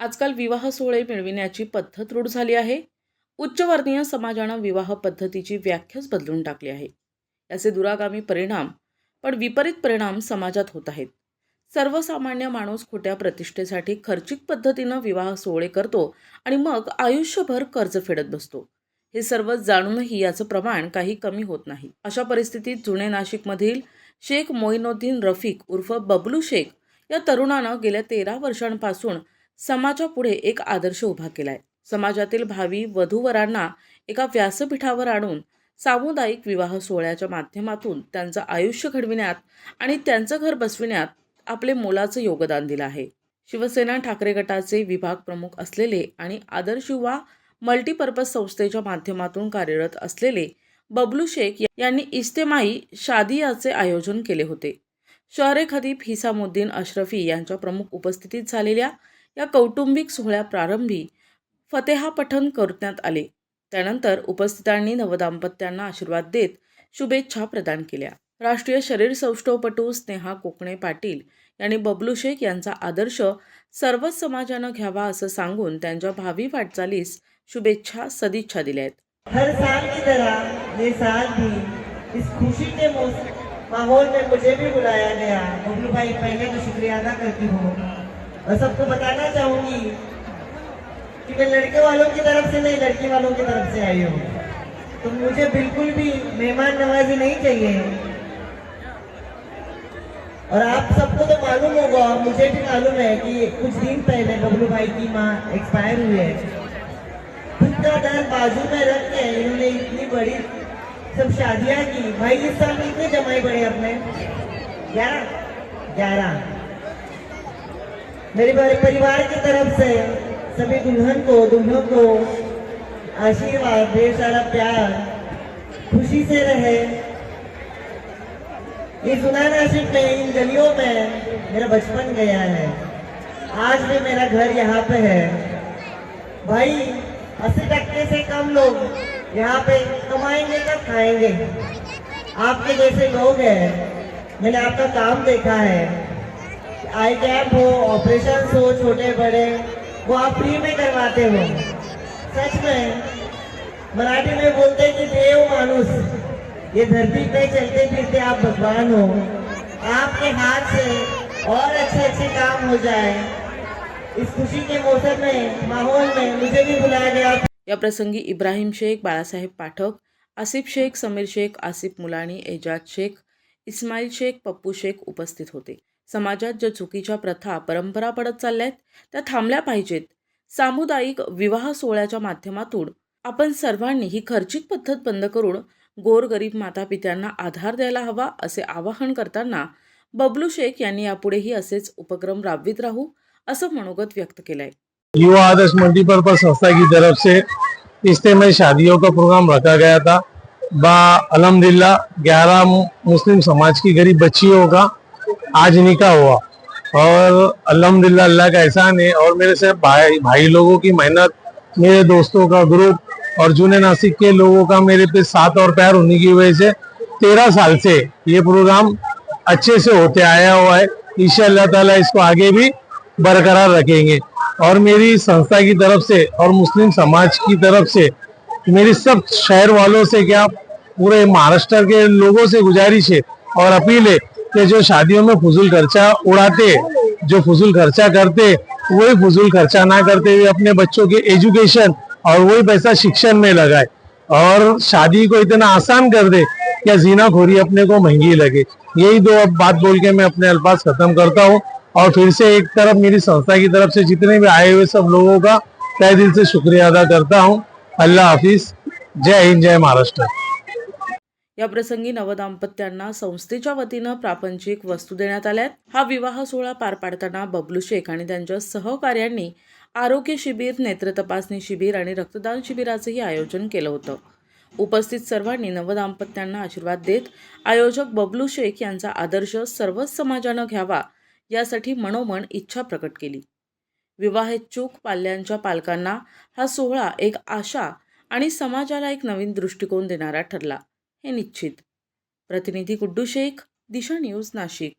आजकाल विवाह सोहळे मिळविण्याची पद्धत रूढ झाली आहे. उच्चवर्णीय समाजानं विवाह पद्धतीची व्याख्याच बदलून टाकली आहे. याचे दुरागामी परिणाम पण विपरीत परिणाम समाजात होत आहेत. सर्वसामान्य माणूस खोट्या प्रतिष्ठेसाठी खर्चिक पद्धतीनं विवाह सोहळे करतो आणि मग आयुष्यभर कर्ज फेडत बसतो. हे सर्व जाणूनही याचं प्रमाण काही कमी होत नाही. अशा परिस्थितीत जुने नाशिकमधील शेख मोईनुद्दीन रफिक उर्फ बबलू शेख या तरुणानं गेल्या तेरा वर्षांपासून समाजापुढे एक आदर्श उभा केलाय. समाजातील भावी वधूवरांना एका व्यासपीठावर आणून सामुदायिक विवाह सोहळ्याच्या माध्यमातून त्यांचं आयुष्य घडविण्यात आणि त्यांचं घर बसविण्यात आपले मोलाचं योगदान दिलं आहे. शिवसेना ठाकरे गटाचे विभाग प्रमुख असलेले आणि आदर्श युवा मल्टीपर्पज संस्थेच्या माध्यमातून कार्यरत असलेले बबलू शेख यांनी इस्तेमाई शादियाचे आयोजन केले होते. शहरे खदीब हिसामुद्दीन अशरफी यांच्या प्रमुख उपस्थितीत झालेल्या या कौटुंबिक सोहळ्या प्रारंभी फतेहा पठण करण्यात आले. त्यानंतर उपस्थितांनी नवदाम्पत्यांना आशीर्वाद देत शुभेच्छा प्रदान केल्या. राष्ट्रीय शरीर सौष्ठवपटू स्नेहा कोकणे पाटील यांनी बबलू शेख यांचा आदर्श सर्वच समाजानं घ्यावा असं सांगून त्यांच्या भावी वाटचालीस शुभेच्छा सदिच्छा दिल्या आहेत. हर साल की तरह ये साल भी इस खुशी के माहौल में मुझे भी बुलाया गया। बबलू भाई पहले तो शुक्रिया अदा करती हूँ। और सबको बताना चाहूँगी कि मैं लड़के वालों की तरफ़ से नहीं, लड़की वालों की तरफ़ से आई हूँ। तो मुझे बिल्कुल भी मेहमान नवाजी नहीं चाहिए। और आप सबको तो मालूम होगा और मुझे भी मालूम है कि कुछ दिन पहले बबलू भाई की माँ एक्सपायर हुई है। खुद का दर्द बाजू में रख के इन्होंने इतनी बड़ी सब शादियाँ की। भाई, इस साल में कितने जमाई पड़े अपने। ग्यारह? ग्यारह। मेरे परि- परिवार की तरफ़ से सभी दुल्हन को दुल्हन को आशीर्वाद, ढेर सारा प्यार, खुशी से रहे। ये सुना नासिक में, इन गलियों में मेरा बचपन गया है। आज भी मेरा घर यहाँ पे है। भाई, अस्सी टक्के से कम लोग यहाँ पे कमाएँगे कब खाएँगे। आपके जैसे लोग हैं। मैंने आपका काम देखा है। आई कैप हो, ऑपरेशन हो, छोटे बड़े, वो आप फ्री में करवाते हो। सच में, मराठी में बोलते हैं कि देव मानुस ये धरती पे चलते फिरते आप भगवान हो। आपके हाथ से और अच्छे अच्छे काम हो जाए। इस खुशी के मौसम में, माहौल में मुझे भी बुलाया गया। या प्रसंगी इब्राहिम शेख, बाळासाहेब पाठक, आसिफ शेख, समीर शेख, आसिफ मुलानी, एजाज शेख, इस्माईल शेख, पप्पू शेख उपस्थित होते। समाजात ज्या चुकीच्या प्रथा परंपरा पडत चालल्या आहेत त्या थांबल्या पाहिजेत. सामुदायिक विवाह सोहळ्याच्या माध्यमातून आपण सर्वांनी ही खर्चिक पद्धत बंद करून गोरगरीब मातापित्यांना आधार द्यायला हवा असे आवाहन करताना बबलू शेख यांनी यापुढेही असेच उपक्रम राबवित राहू असं मनोगत व्यक्त केलंय. युवा आदर्श मल्टीपर्पज संस्था की तरफ से इज्तेमाही शादियों का प्रोग्राम रखा गया था। बा अलहमदिल्ला ग्यारह मुस्लिम समाज की गरीब बच्चियों का आज निका हुआ। और अल्हम्दुलिल्लाह, अल्लाह का एहसान है। और मेरे से भाई भाई लोगों की मेहनत, मेरे दोस्तों का ग्रुप और जूने नासिक के लोगों का मेरे पे साथ और प्यार होने की वजह से तेरह साल से ये प्रोग्राम अच्छे से होते आया हुआ है। इंशाअल्लाह ताला इसको आगे भी बरकरार रखेंगे। और मेरी संस्था की तरफ़ से और मुस्लिम समाज की तरफ़ से, मेरी सब शहर वालों से क्या पूरे महाराष्ट्र के लोगों से गुजारिश है और अपील है कि जो शादियों में फजूल खर्चा उड़ाते, जो फजूल खर्चा करते, वही फजूल खर्चा ना करते हुए अपने बच्चों के एजुकेशन और वही पैसा शिक्षण में लगाए। और शादी को इतना आसान कर दे क्या जीना खोरी अपने को महँगी लगे। यही दो अब बात बोल के मैं अपने अल्फाज खत्म करता हूँ। और फिर से एक तरफ़ मेरी संस्था की तरफ़ से जितने भी आए हुए सब लोगों का तय दिल से शुक्रिया अदा करता हूँ। अल्लाह हाफिज। जय हिंद, जय महाराष्ट्र। याप्रसंगी नवदाम्पत्यांना संस्थेच्या वतीनं प्रापंचिक वस्तू देण्यात आल्यात. हा विवाह सोहळा पार पाडताना बबलू शेख आणि त्यांच्या सहकार्यांनी आरोग्य शिबिर नेत्र तपासणी शिबिर आणि रक्तदान शिबिराचंही आयोजन केलं होतं. उपस्थित सर्वांनी नवदाम्पत्यांना आशीर्वाद देत आयोजक बबलू शेख यांचा आदर्श सर्वच समाजानं घ्यावा यासाठी मनोमन इच्छा प्रकट केली. विवाहेच्छूक पाल्यांच्या पालकांना हा सोहळा एक आशा आणि समाजाला एक नवीन दृष्टिकोन देणारा ठरला. हे निश्चित. प्रतिनिधी गुड्डू शेख दिशा न्यूज नाशिक.